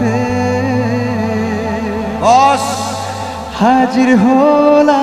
হাতে হাজির হলা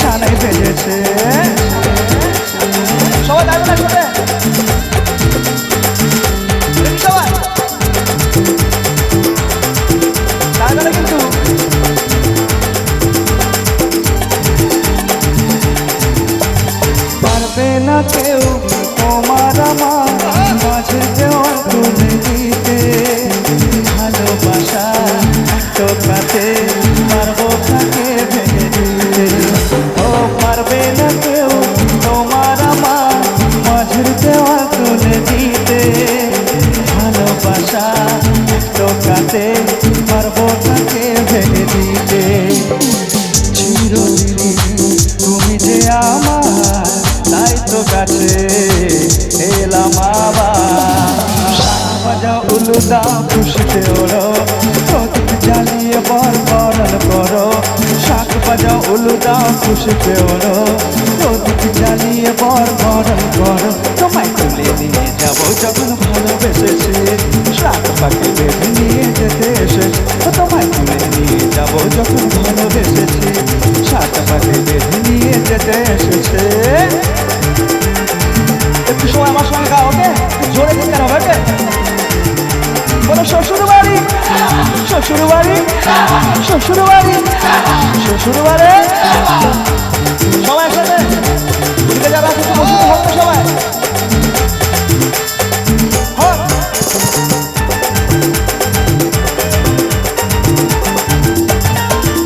বিয়ের বেজেছে। সবাই যাবে না সবাই। কিন্তু পারবে না কেউ টোকাতে পারব তাকে ভেঙে দিতে চিরদিনই তুমি যে আমার, তাই তো কাছে এলাম আবার। বাজা উলুদা খুশিতে ওড়ো শাক উলুদা খুশি ওড়ো প্রদীপ জ্বালিয়ে বর বরণ করো তোমায় তুলে নিয়ে যাব, যখন ভালোবেসেছে। সাত পাখি বেঁধে নিয়ে যেতে এসেছে। বাড়ি? শ্বশুর বাড়ি শ্বশুর বাড়ি সবাই একসাথে? দিকে যারা আছে একটু বসে হোক সবাই। হোক।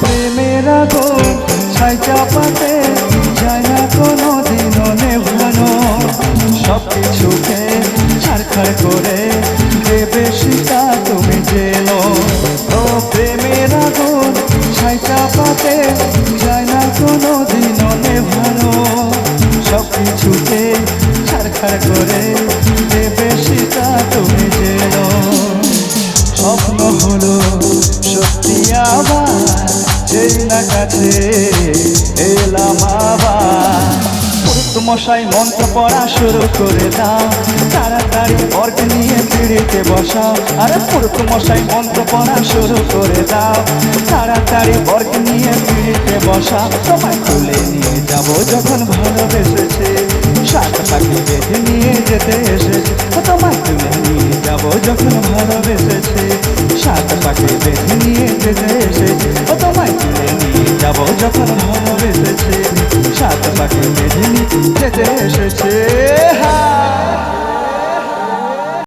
প্রেমের আগুন সব কিছুকে ছাড়খাড় করে ছাই চাপাতে? যায় না কোনো দিনও নেভানো সব কিছুকে ছাড়খাড় করে দেবে সীতা তুমি জেনো। স্বপ্ন হলো সত্যি আবার যেই না কাছে এলাম আবার। মশাই মন্ত্র পড়া শুরু করে দাও, তাড়াতাড়ি পিড়িতে বসাও। আরে পুরুত মশাই মন্ত্র পড়া শুরু করে দাও। তাড়াতাড়ি অর্ঘ নিয়ে পিড়িতে বসা তোমায় তুলে নিয়ে যাব যখন ভালোবেসেছে। সাত পাখি বেঁধে নিয়ে যেতে এসেছে। তোমায় তুলে নিয়ে যাব যখন ভালোবেসেছে। সাত পাখি বেঁধে নিয়ে যেতে এসেছে। তোমায় তুলে নিয়ে যাব যখন ভালোবেসেছে। সাত পাখি বেঁধে যেতে এসেছে।